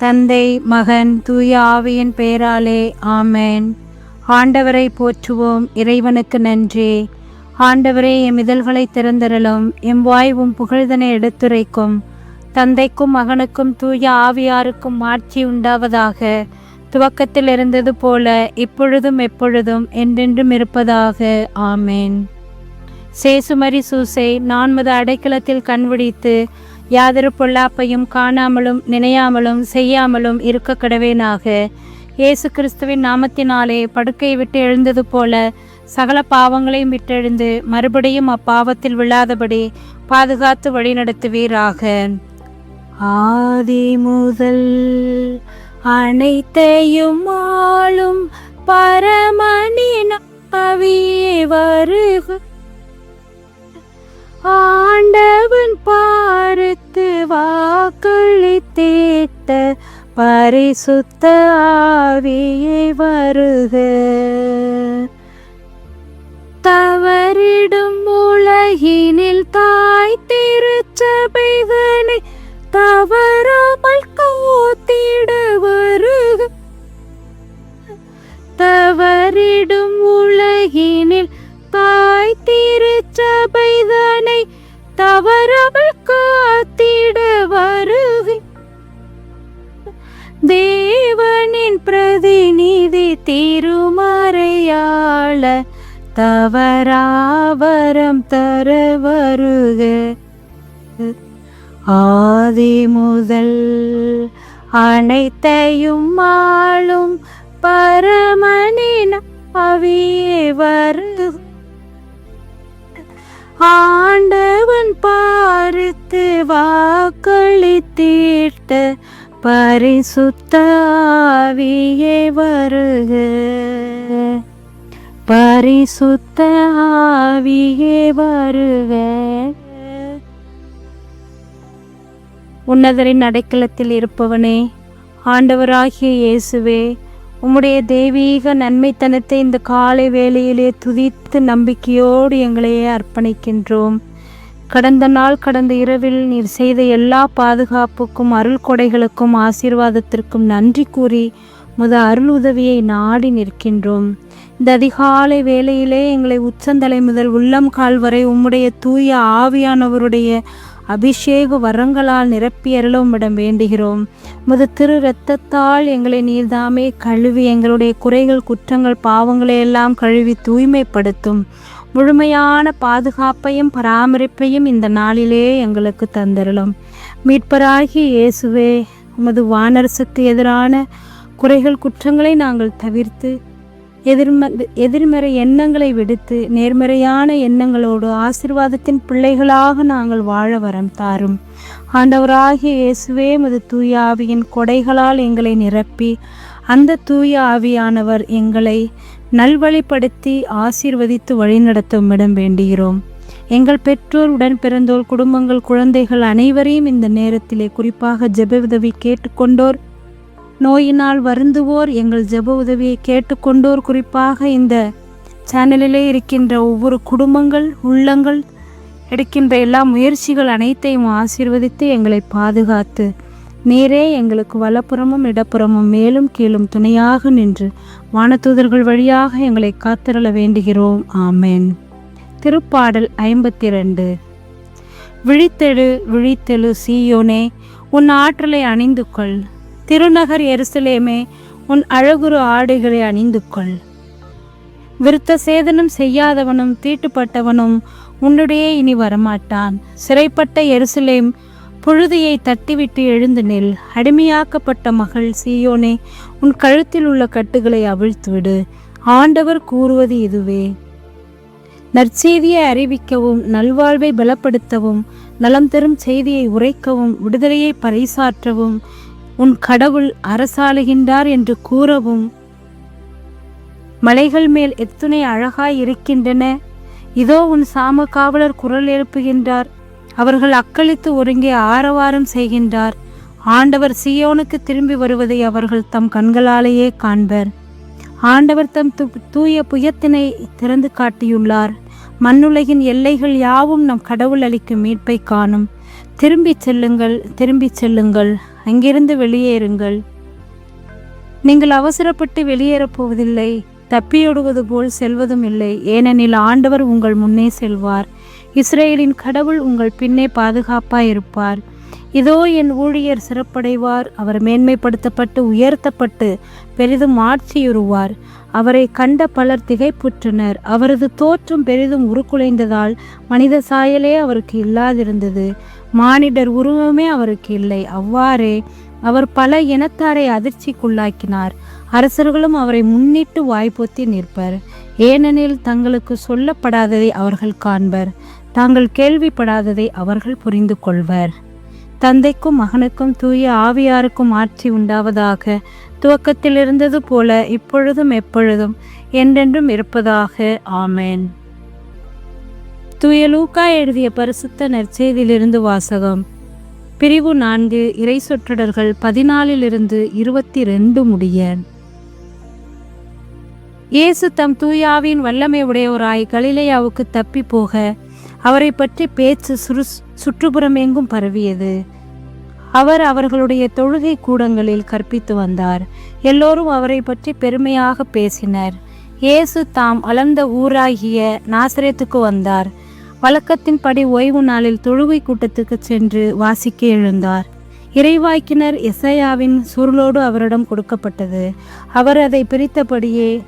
தந்தை மகன் தூய ஆவியின் பெயராலே ஆமேன். ஆண்டவரை போற்றுவோம் இறைவனுக்கு நன்றி. ஆண்டவரே எம் இதழ்களை திறந்தரலும் எம் வாய்வும் புகழ்தனை எடுத்துரைக்கும் தந்தைக்கும் மகனுக்கும் தூய ஆவியாருக்கும் மாட்சி உண்டாவதாக துவக்கத்தில் இருந்தது போல இப்பொழுதும் எப்பொழுதும் என்றென்றும் இருப்பதாக ஆமேன். சேசுமரி சூசை நான்மது அடைக்கலத்தில் கண்விழித்து யாதொரு பொல்லாப்பையும் காணாமலும் நினையாமலும் செய்யாமலும் இருக்க கடவேனாக. இயேசு கிறிஸ்துவின் நாமத்தினாலே படுக்கையை விட்டு எழுந்தது போல சகல பாவங்களையும் விட்டெழுந்து மறுபடியும் அப்பாவத்தில் விழாதபடி பாதுகாத்து வழிநடத்துவீராக ஆதி முதல் அனைத்தையும் ஆளும் பரமனின் அவியே வருக. ஆண்டவன் பார்த்து வாக்களித்தேத்த பரிசுத்த ஆவியை வருக. தவறிடும் உலகினில் தாய் திருச்சபைகளை தவறாமல் காத்திட வருக. தவறிடும் உலகினில் தாய் திருச்சபைதனை தவறவள் காத்திட வருகை. தேவனின் பிரதிநிதி திருமறையாள தவறாவரம் தர வருக. ஆதி முதல் அனைத்தையும் ஆளும் பரமனின் அவியே வருக. ஆண்டவன் பார்த்து வாக்களித்தீட்ட பரிசுத்த பரிசுத்தாவியே வருக. பரிசுத்தாவியே வருக. உன்னதரின் அடைக்கலத்தில் இருப்பவனே ஆண்டவராகிய இயேசுவே உம்முடைய தெய்வீக நன்மைத்தனத்தை இந்த காலை வேளையிலே துதித்து நம்பிக்கையோடு எங்களையே அர்ப்பணிக்கின்றோம். கடந்த நாள் கடந்த இரவில் நீர் செய்த எல்லா பாதுகாப்புக்கும் அருள் கொடைகளுக்கும் ஆசீர்வாதத்திற்கும் நன்றி கூறி முத அருள் உதவியை நாடி நிற்கின்றோம். இந்த அதிகாலை வேளையிலே எங்களை உச்சந்தலை முதல் உள்ளம் கால் வரை உம்முடைய தூய ஆவியானவருடைய அபிஷேக வரங்களால் நிரப்பி அருளுமிடம் வேண்டுகிறோம். முது திரு இரத்தத்தால் எங்களை நீர்தாமே கழுவி எங்களுடைய குறைகள் குற்றங்கள் பாவங்களை எல்லாம் கழுவி தூய்மைப்படுத்தும். முழுமையான பாதுகாப்பையும் பராமரிப்பையும் இந்த நாளிலே எங்களுக்கு தந்தரலும் மீட்பராகி இயேசுவே உமது வானரசுக்கு எதிரான குறைகள் குற்றங்களை நாங்கள் தவிர்த்து எதிர்ம எதிர்மறை எண்ணங்களை விடுத்து நேர்மறையான எண்ணங்களோடு ஆசிர்வாதத்தின் பிள்ளைகளாக நாங்கள் வாழ வரம் தாரும். ஆண்டவராகிய இயேசுவே மது தூய ஆவியின் கொடைகளால் எங்களை நிரப்பி அந்த தூய ஆவியானவர் எங்களை நல்வழிப்படுத்தி ஆசீர்வதித்து வழிநடத்தும் இடம் வேண்டுகிறோம். எங்கள் பெற்றோர் உடன் பிறந்தோர் குடும்பங்கள் குழந்தைகள் அனைவரையும் இந்த நேரத்திலே குறிப்பாக ஜெப உதவி கேட்டுக்கொண்டோர் நோயினால் வருந்துவோர் எங்கள் ஜெப உதவியை கேட்டுக்கொண்டோர். குறிப்பாக இந்த சேனலிலே இருக்கின்ற ஒவ்வொரு குடும்பங்கள் உள்ளங்கள் எடுக்கின்ற எல்லா முயற்சிகள் அனைத்தையும் ஆசீர்வதித்து எங்களை பாதுகாத்து நீரே எங்களுக்கு வலப்புறமும் இடப்புறமும் மேலும் கீழும் துணையாக நின்று வானதூதர்கள் வழியாக எங்களை காத்திரள வேண்டுகிறோம். ஆமேன். திருப்பாடல் ஐம்பத்தி ரெண்டு விழித்தெழு விழித்தெழு சீயோனே உன் ஆற்றலை அணிந்து கொள் திருநகர் எருசலேமே உன் அழகுரு ஆடைகளை அணிந்து கொள் விருத்த சேதனம் செய்யாதவனும் தீட்டுப்பட்டவனும் உன்னுடைய இனி வரமாட்டான். சிறைப்பட்ட எருசலேம் புழுதியை தட்டிவிட்டு எழுந்து நில். அடிமையாக்கப்பட்ட மகள் சீயோனே உன் கழுத்தில் உள்ள கட்டுகளை அவிழ்த்துவிடு. ஆண்டவர் கூறுவது இதுவே. நற்செய்தியை அறிவிக்கவும் நல்வாழ்வை பலப்படுத்தவும் நலம் தரும் செய்தியை உரைக்கவும் விடுதலையை பறைசாற்றவும் உன் கடவுள் அரசாளுகின்றார் என்று கூறவும். மலைகள் மேல் எத்துணை அழகாய் இருக்கின்றன. இதோ உன் சாம காவலர் குரல் எழுப்புகின்றார். அவர்கள் அக்களித்து ஒருங்கே ஆரவாரம் செய்கின்றார். ஆண்டவர் சியோனுக்கு திரும்பி வருவதை அவர்கள் தம் கண்களாலேயே காண்பர். ஆண்டவர் தம் தூய புயத்தினை திறந்து காட்டியுள்ளார். மண்ணுலகின் எல்லைகள் யாவும் நம் கடவுள் அளிக்கும் மீட்பை காணும். திரும்பிச் செல்லுங்கள் திரும்பிச் செல்லுங்கள். அங்கிருந்து வெளியேறுங்கள். நீங்கள் அவசரப்பட்டு வெளியேறப் போவதில்லை. தப்பியோடுவது போல் செல்வதும் இல்லை. ஏனெனில் ஆண்டவர் உங்கள் முன்னே செல்வார். இஸ்ரேலின் கடவுள் உங்கள் பின்னே பாதுகாப்பாய் இருப்பார் இதோ என் ஊழியர் சிறப்படைவார். அவர் மேன்மைப்படுத்தப்பட்டு உயர்த்தப்பட்டு பெரிதும் ஆட்சியுறுவார். அவரை கண்ட பலர் திகைப்புற்றனர். அவரது தோற்றம் பெரிதும் உருக்குலைந்ததால் மனித சாயலே அவருக்கு இல்லாதிருந்தது. மானிடர் உருவமே அவருக்கு இல்லை. அவ்வாறே அவர் பல இனத்தாரை அதிர்ச்சிக்குள்ளாக்கினார். அரசர்களும் அவரை முன்னிட்டு வாய்ப்பொத்தி நிற்பர். ஏனெனில் தங்களுக்கு சொல்லப்படாததை அவர்கள் காண்பர். தாங்கள் கேள்விப்படாததை அவர்கள் புரிந்து கொள்வர். தந்தைக்கும் மகனுக்கும் தூய ஆவியாருக்கும் ஆட்சி உண்டாவதாக துவக்கத்தில் இருந்தது போல இப்பொழுதும் எப்பொழுதும் என்றென்றும் இருப்பதாக. ஆமேன். தூய லூக்கா எழுதிய பரிசுத்த நற்செய்தியிலிருந்து வாசகம். பிரிவு நான்கு இறை சொற்றடர்கள் பதினாலிலிருந்து இருபத்தி ரெண்டு முடிய. இயேசு தம் தூயாவின் வல்லமை உடையவராய் கலிலையாவுக்கு தப்பி போக அவரை பற்றி பேச்சு சுரு சுற்றுப்புறம் எங்கும் பரவியது. அவர் அவர்களுடைய தொழுகை கூடங்களில் கற்பித்து வந்தார். எல்லோரும் அவரை பற்றி பெருமையாக பேசினர். இயேசு தாம் அளந்த ஊராகிய நாசரேத்துக்கு வந்தார். வழக்கத்தின்படி ஓய்வு நாளில் தொழுகை கூட்டத்துக்கு சென்று வாசிக்க எழுந்தார். இறைவாய்க்கினர் எசையாவின் சுருளோடு அவரிடம் கொடுக்கப்பட்டது. அவர் அதை பிரித்தபடியே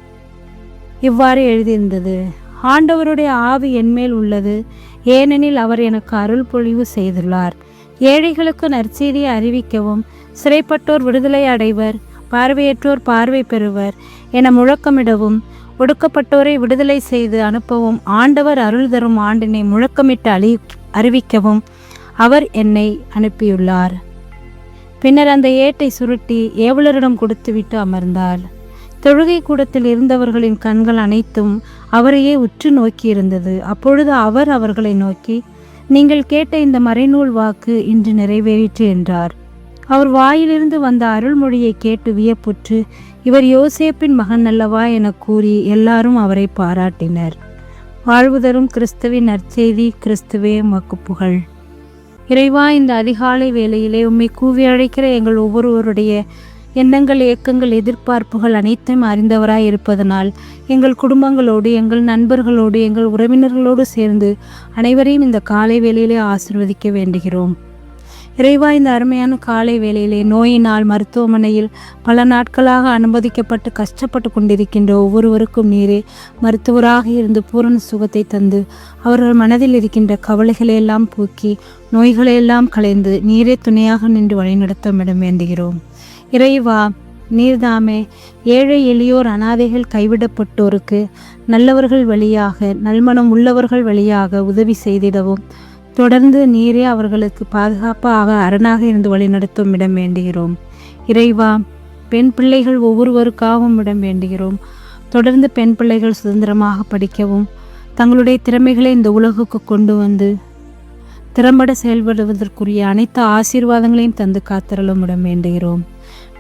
இவ்வாறு எழுதியிருந்தது. ஆண்டவருடைய ஆவி என்மேல் உள்ளது. ஏனெனில் அவர் எனக்கு அருள் பொழிவு செய்துள்ளார். ஏழைகளுக்கு நற்செய்தியை அறிவிக்கவும் சிறைப்பட்டோர் விடுதலை அடைவர் பார்வையற்றோர் பார்வை பெறுவர் என முழக்கமிடவும் ஒடுக்கப்பட்டோரை விடுதலை செய்து அனுப்பவும் ஆண்டவர் அருள் தரும் ஆண்டினை முழக்கமிட்டு அழி அறிவிக்கவும் அவர் என்னை அனுப்பியுள்ளார். பின்னர் அந்த ஏட்டை சுருட்டி ஏவலரிடம் கொடுத்துவிட்டு அமர்ந்தாள் தொழுகை கூடத்தில் இருந்தவர்களின் கண்கள் அனைத்தும் அவரையே உற்று நோக்கியிருந்தது. அப்பொழுது அவர் அவர்களை நோக்கி நீங்கள் கேட்ட இந்த மறைநூல் வாக்கு இன்று நிறைவேறிற்று என்றார். அவர் வாயிலிருந்து வந்த அருள்மொழியை கேட்டு வியப்புற்று இவர் யோசேப்பின் மகன் அல்லவா என கூறி எல்லாரும் அவரை பாராட்டினர். வாழ்வுதரும் கிறிஸ்துவின் நற்செய்தி கிறிஸ்துவே மக்கு புகழ் இறைவா இந்த அதிகாலை வேளையிலே உம்மை கூவி அழைக்கிற எங்கள் ஒவ்வொருவருடைய எண்ணங்கள் ஏக்கங்கள் எதிர்பார்ப்புகள் அனைத்தையும் அறிந்தவராய் இருப்பதனால் எங்கள் குடும்பங்களோடு எங்கள் நண்பர்களோடு எங்கள் உறவினர்களோடு சேர்ந்து அனைவரையும் இந்த காலை வேளையிலே ஆசிர்வதிக்க வேண்டுகிறோம். இறைவா இந்த அருமையான காலை வேளையிலே நோயினால் மருத்துவமனையில் பல நாட்களாக அனுமதிக்கப்பட்டு கஷ்டப்பட்டு கொண்டிருக்கின்ற ஒவ்வொருவருக்கும் நீரே மருத்துவராக இருந்து பூரண சுகத்தை தந்து அவர்கள் மனதில் இருக்கின்ற கவலைகளையெல்லாம் போக்கி நோய்களையெல்லாம் களைந்து நீரே துணையாக நின்று வழிநடத்தமிடம் வேண்டுகிறோம். இறைவா நீர்தாமே ஏழை எளியோர் அனாதைகள் கைவிடப்பட்டோருக்கு நல்லவர்கள் வழியாக நல்மனம் உள்ளவர்கள் வழியாக உதவி செய்திடவும். தொடர்ந்து நீரே அவர்களுக்கு பாதுகாப்பாக அரணாக இருந்து வழிநடத்தும் இடம் வேண்டுகிறோம். இறைவா பெண் பிள்ளைகள் ஒவ்வொருவருக்காகவும் இடம் வேண்டுகிறோம். தொடர்ந்து பெண் பிள்ளைகள் சுதந்திரமாக படிக்கவும் தங்களுடைய திறமைகளை இந்த உலகுக்கு கொண்டு வந்து திறம்பட செயல்படுவதற்குரிய அனைத்து ஆசீர்வாதங்களையும் தந்து காத்தரலும் இடம் வேண்டுகிறோம்.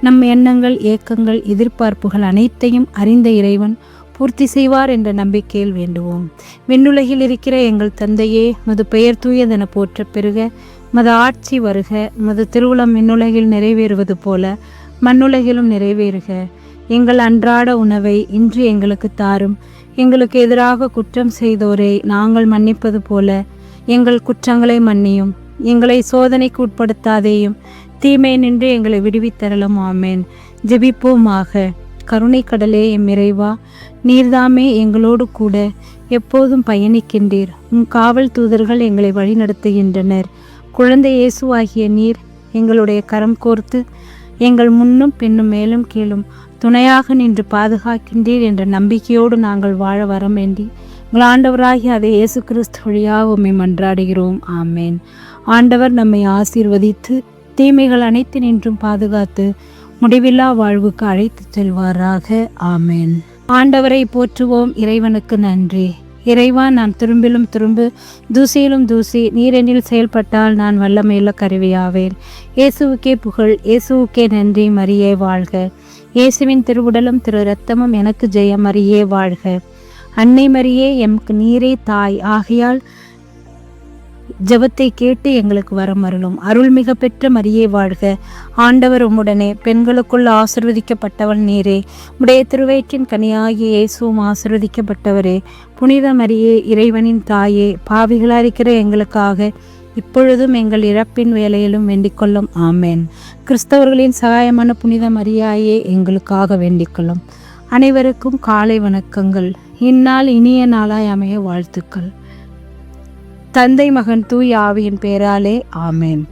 நம் எண்ணங்கள் ஏக்கங்கள் எதிர்பார்ப்புகள் அனைத்தையும் அறிந்த இறைவன் பூர்த்தி செய்வார் என்ற நம்பிக்கையில் வேண்டுவோம். விண்ணுலகில் இருக்கிற எங்கள் தந்தையே மது பெயர் தூயதென போற்ற பெருக மது ஆட்சி வருக மது திருவுளம் விண்ணுலகில் நிறைவேறுவது போல மண்ணுலகிலும் நிறைவேறுக. எங்கள் அன்றாட உணவை இன்று எங்களுக்கு தாரும். எங்களுக்கு எதிராக குற்றம் செய்தோரை நாங்கள் மன்னிப்பது போல எங்கள் குற்றங்களை மன்னியும். எங்களை சோதனைக்கு உட்படுத்தாதேயும் தீமை நின்று எங்களை விடுவித்தரலும். ஆமேன். ஜெபிப்போமாக. கருணை கடலே எம் இறைவா நீர்தாமே எங்களோடு கூட. எப்போதும் பயணிக்கின்றீர். உம் காவல் தூதர்கள் எங்களை வழிநடத்துகின்றனர். குழந்தை இயேசுவாகிய நீர் எங்களுடைய கரம் கோர்த்து எங்கள் முன்னும் பின்னும் மேலும் கீழும் துணையாக நின்று பாதுகாக்கின்றீர் என்ற நம்பிக்கையோடு நாங்கள் வாழ வரம் வேண்டி உங்கள் அதை இயேசு கிறிஸ்து வழியாக உண்மை மன்றாடுகிறோம். ஆமேன். ஆண்டவர் நம்மை ஆசீர்வதித்து தீமைகள் அனைத்து நின்றும் பாதுகாத்து முடிவில்லா வாழ்வுக்கு அழைத்துச் செல்வாராக. ஆமேன். ஆண்டவரை போற்றுவோம். இறைவனுக்கு நன்றி. இறைவா நான் திரும்பிலும் திரும்பு தூசியிலும் தூசி நீரெனில் செயல்பட்டால் நான் வல்லமையுள்ள கருவியாவேன். இயேசுவுக்கே புகழ் இயேசுவுக்கே நன்றி மரியே வாழ்க. இயேசுவின் திருவுடலும் திரு ரத்தமும் எனக்கு ஜெயம் மரியே வாழ்க. அன்னை மரியே எமக்கு நீரே தாய் ஆகையால் ஜெபத்தை கேட்டு எங்களுக்கு வரம் அருளும். அருள்மிக பெற்ற மரியே வாழ்க. ஆண்டவர் உம்முடனே பெண்களுக்குள் ஆசிர்வதிக்கப்பட்டவள் நீரே. உடைய திருவயிற்றின் கனியாகிய இயேசுவும் ஆசிர்வதிக்கப்பட்டவரே. புனித மரியே இறைவனின் தாயே பாவிகளாயிருக்கிற எங்களுக்காக இப்பொழுதும் எங்கள் இறப்பின் வேலையிலும் வேண்டிக்கொள்ளும் ஆமேன். கிறிஸ்தவர்களின் சகாயமான புனித மரியாயே எங்களுக்காக வேண்டிக்கொள்ளும் அனைவருக்கும் காலை வணக்கங்கள். இந்நாள் இனிய நாளாய் அமைய வாழ்த்துக்கள். தந்தை மகன் தூய் ஆவியின் பேராலே ஆமேன்.